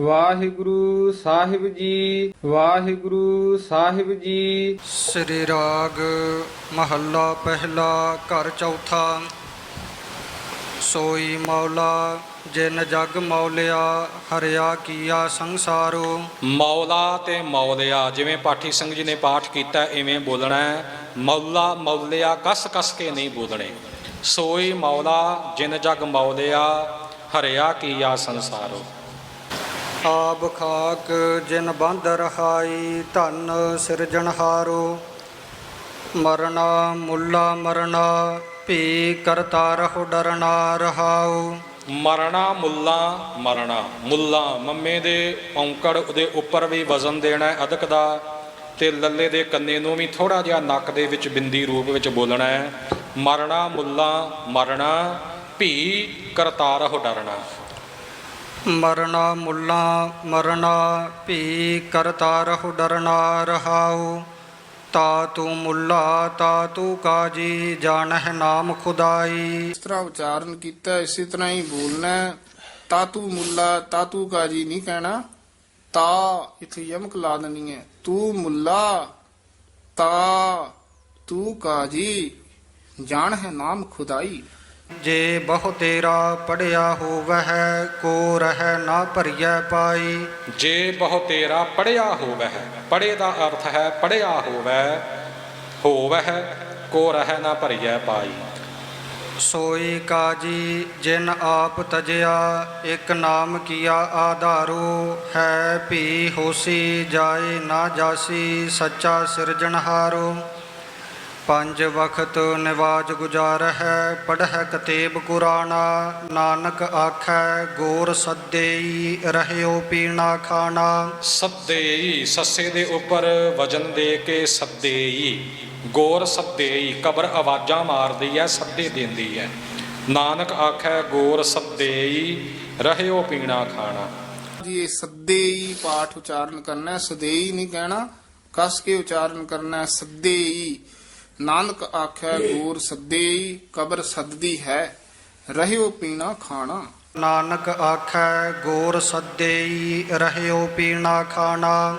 ਵਾਹਿਗੁਰੂ ਸਾਹਿਬ ਜੀ ਵਾਹਿਗੁਰੂ ਸਾਹਿਬ ਜੀ। ਸ੍ਰੀ ਰਾਗ ਮਹੱਲਾ ਪਹਿਲਾ ਘਰ ਚੌਥਾ। ਸੋਈ ਮੌਲਾ ਜਿਨ ਜਗ ਮੌਲਿਆ ਹਰਿਆ ਕੀਆ ਸੰਸਾਰੋ। ਮੌਲਾ ਤੇ ਮੌਲਿਆ ਜਿਵੇਂ ਪਾਠੀ ਸਿੰਘ ਜੀ ਨੇ ਪਾਠ ਕੀਤਾ ਇਵੇਂ ਬੋਲਣਾ ਹੈ। ਮੌਲਾ ਮੌਲਿਆ ਕਸ ਕਸ ਕੇ ਨਹੀਂ ਬੋਲਣੇ। ਸੋਈ ਮੌਲਾ ਜਿਨ ਜਗ ਮੌਲਿਆ ਹਰਿਆ ਕੀਆ ਸੰਸਾਰੋ। ਆਬ ਖਾਕ ਜਿਨ ਬੰਦ ਰਹਾਈ ਧਨ ਸਿਰਜਣਹਾਰੋ ਮਰਨਾ ਮੁੱਲਾ ਮਰਨਾ, ਭੀ ਕਰਤਾ ਰਹੋ ਡਰਨਾ ਰਹਾਉ ਮਰਣਾ ਮੁੱਲਾ ਮਰਣਾ ਮੁੱਲਾ ਮੰਮੇ ਦੇ ਔਂਕੜ ਉਹਦੇ ਉੱਪਰ ਵੀ ਵਜ਼ਨ ਦੇਣਾ ਹੈ ਅਦਕ ਦਾ ਤੇ ਲੱਲੇ ਦੇ ਕੰਨੇ ਨੂੰ ਵੀ ਥੋੜਾ ਜਿਹਾ ਨੱਕ ਦੇ ਵਿੱਚ ਬਿੰਦੀ ਰੂਪ ਵਿੱਚ ਬੋਲਣਾ ਹੈ। ਮਰਣਾ ਮੁੱਲਾ ਮਰਣਾ ਭੀ ਕਰਤਾਰ ਹੋ ਡਰਨਾ। ਮਰਨਾ ਮੁੱਲਾ, ਮਰਨਾ ਭੀ ਕਰਤਾ ਰਹੋ, ਡਰਨਾ ਰਹਾਉ। ਤਾ ਤੂੰ ਮੁੱਲਾ, ਤਾ ਤੂੰ ਕਾਜੀ, ਜਾਣਹਿ ਨਾਮ ਖੁਦਾਈ। ਇਸ ਤਰ੍ਹਾਂ ਉਚਾਰਨ ਕੀਤਾ, ਇਸੇ ਤਰ੍ਹਾਂ ਹੀ ਬੋਲਣਾ ਹੈ। ਤਾਤੂ ਮੁੱਲਾ ਤਾਤੂ ਕਾਜੀ ਨਹੀਂ ਕਹਿਣਾ। ਤਾ ਇਥੇ ਯਮਕ ਲਾ ਦੇਣੀ ਹੈ। ਤੂੰ ਮੁੱਲਾ, ਤਾ ਤੂੰ ਕਾਜੀ ਜਾਣ ਹੈ ਨਾਮ ਖੁਦਾਈ। ਜੇ ਬਹੁ ਤੇਰਾ ਪੜਿਆ ਹੋਵਹਿ ਕੋ ਰਹਿ ਨਾ ਭਰੀਐ ਪਾਈ। ਜੇ ਬਹੁ ਤੇਰਾ ਪੜਿਆ ਹੋਵੈ ਪੜੇ ਦਾ ਅਰਥ ਹੈ ਪੜਿਆ ਹੋਵੈ ਹੋਵੈ ਕੋ ਰਹਿ ਨਾ ਭਰੀਐ ਪਾਈ। ਸੋਈ ਕਾਜੀ ਜਿਨ ਆਪ ਤਜਿਆ ਇੱਕ ਨਾਮ ਕੀਆ ਆਧਾਰੋ ਹੈ ਭੀ ਹੋਸੀ ਜਾਏ ਨਾ ਜਾਸੀ ਸੱਚਾ ਸਿਰਜਣਹਾਰੋ। ਪੰਜ ਵਖਤ ਨਿਵਾਜ ਗੁਜ਼ਾਰ ਹੈ ਪੜ੍ਹੈ ਕਤੇਬ ਕੁਰਾਨਾ ਨਾਨਕ ਆਖੈ ਗੋਰ ਸੱਦੇਈ ਰਹਿਓ ਪੀਣਾ ਖਾਣਾ। ਸੱਦੇਈ ਸੱਸੇ ਦੇ ਉੱਪਰ ਵਜਨ ਦੇ ਕੇ ਸੱਦੇਈ। ਗੋਰ ਸੱਦੇਈ ਕਬਰ ਆਵਾਜ਼ਾਂ ਮਾਰਦੀ ਹੈ ਸੱਦੇ ਦਿੰਦੀ ਹੈ ਨਾਨਕ ਆਖੈ ਗੋਰ ਸੱਦੇਈ ਰਹਿਓ ਪੀਣਾ ਖਾਣਾ। ਜੀ ਇਹ ਸੱਦੇਈ ਪਾਠ ਉਚਾਰਨ ਕਰਨਾ ਸਦੇਈ ਨਹੀਂ ਕਹਿਣਾ ਕਸ ਕੇ ਉਚਾਰਨ ਕਰਨਾ ਸੱਦੇਈ। ਨਾਨਕ ਆਖਿਆ ਗੂਰ ਸੱਦੇ ਕਬਰ ਸੱਦਦੀ ਹੈ, ਰਹਿਓ ਪੀਣਾ ਖਾਣਾ। ਨਾਨਕ ਆਖੈ ਗੋਰ ਸੱਦੇ ਰਹਿਓ ਪੀਣਾ ਖਾਣਾ।